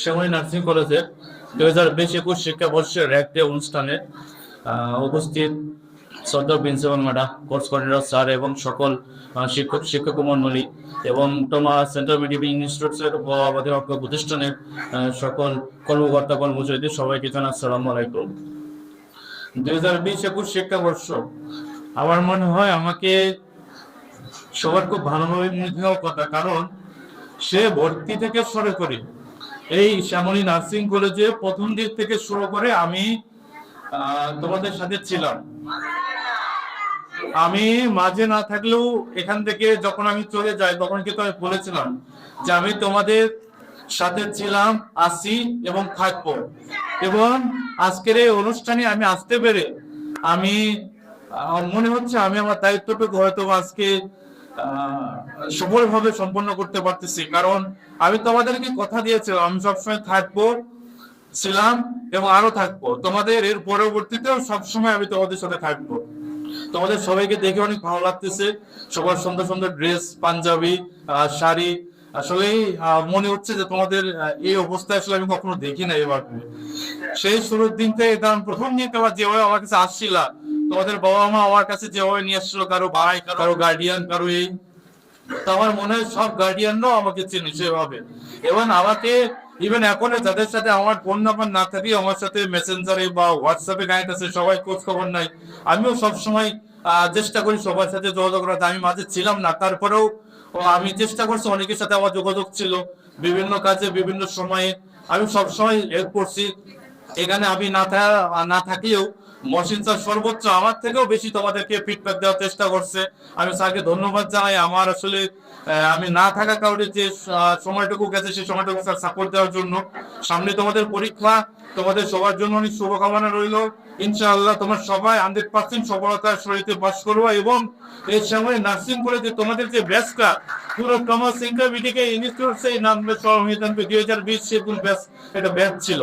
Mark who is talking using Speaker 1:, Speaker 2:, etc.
Speaker 1: Shyamoli nursing কলেজের দুই হাজার বিশ একুশ শিক্ষাবর্ষের র্যাক অনুষ্ঠানে উপস্থিত শ্রদ্ধা principal madam, course coordinator sir এবং সকল শিক্ষক শিক্ষক মন্ডলী এবং তোমার সেন্ট্রাল মেডিকেল ইনস্টিটিউটের অধিরক্ষ প্রতিষ্ঠানের সকল কর্মকর্তা, কর্মচারীদের সবাইকে জানাই আসসালামু আলাইকুম। দুই হাজার বিশ একুশ শিক্ষাবর্ষ, আমার মনে হয় আমাকে সবার খুব ভালোভাবে দেওয়ার কথা, কারণ সে ভর্তি থেকে শুরু করে এই শ্যামলী নার্সিং কলেজে প্রথম দিক থেকে শুরু করে আমি তোমাদের সাথে ছিলাম। আমি মাঝে না থাকলেও এখান থেকে যখন আমি চলে যাই, তখন কিন্তু আমি বলেছিলাম যে আমি তোমাদের সাথে ছিলাম, আসি এবং থাকব। এবং আজকের এই অনুষ্ঠানে আমি আসতে পেরে আমি মনে হচ্ছে আমি আমার দায়িত্বটুকু হয়তো আজকে সফলভাবে সম্পন্ন করতে পারতেছি। কারণ আমি তোমাদেরকে কথা দিয়েছিলাম, আমি সবসময় থাকব, ছিলাম এবং আরও থাকব। তোমাদের এর পরবর্তীতেও সবসময় আমি তোমাদের সাথে থাকব। তোমাদের সবাইকে দেখে অনেক ভালো লাগতেছে। সবার সুন্দর সুন্দর ড্রেস, পাঞ্জাবি শাড়ি। আসলেই মনে হচ্ছে যে তোমাদের এই অবস্থায় আসলে আমি কখনো দেখি না এভাবে সেই শুরুর দিন থেকে প্রথম দিন তোমার যেভাবে আমার কাছে আসছিলা তোমাদের বাবা মা আমার কাছে যেভাবে নিয়ে আসছিল কারও ভাই কারও গার্ডিয়ান কারও এই। তো আমার মনে হয় সব গার্ডিয়ানরাও আমাকে চেনে সেভাবে। এবং আমাকে ইভেন এখন যাদের সাথে আমার ফোন নাম্বার না থাকি আমার সাথে মেসেঞ্জারে বা হোয়াটসঅ্যাপে গাইড আছে সবাই খোঁজ খবর নাই আমিও সবসময় চেষ্টা করি সবার সাথে যোগাযোগ রাখতে আমি মাঝে ছিলাম না তারপরেও আমি চেষ্টা করছি অনেকের সাথে আমার যোগাযোগ ছিল। বিভিন্ন কাজে বিভিন্ন সময়ে আমি সবসময় হেল্প করছি। এখানে আমি না না থাকলেও মহসিন স্যার সর্বোচ্চ আমার থেকেও বেশি তোমাদেরকে ফিডব্যাক দেওয়ার চেষ্টা করছে। আমি স্যারকে ধন্যবাদ জানাই। আমার আসলে আমি না থাকা কারণে যে সময়টুকু গেছে সেই সময়টুকু স্যার সাপোর্ট দেওয়ার জন্য। সামনে তোমাদের পরীক্ষা, তোমাদের সবার জন্য অনেক শুভকামনা রইল। ইনশাআল্লাহ তোমার সবাই হান্ড্রেড পার্সেন্ট সফলতার সহিতে পাস করব এবং এই সময় নার্সিং করে যে তোমাদের যে ব্যাচটা পুরো কমার্স ইন্টারমিডিয়েট ইনস্টিটিউট সেই নাম সহমিতান দুই হাজার বিশ সে ব্যাচ এটা ব্যাচ ছিল।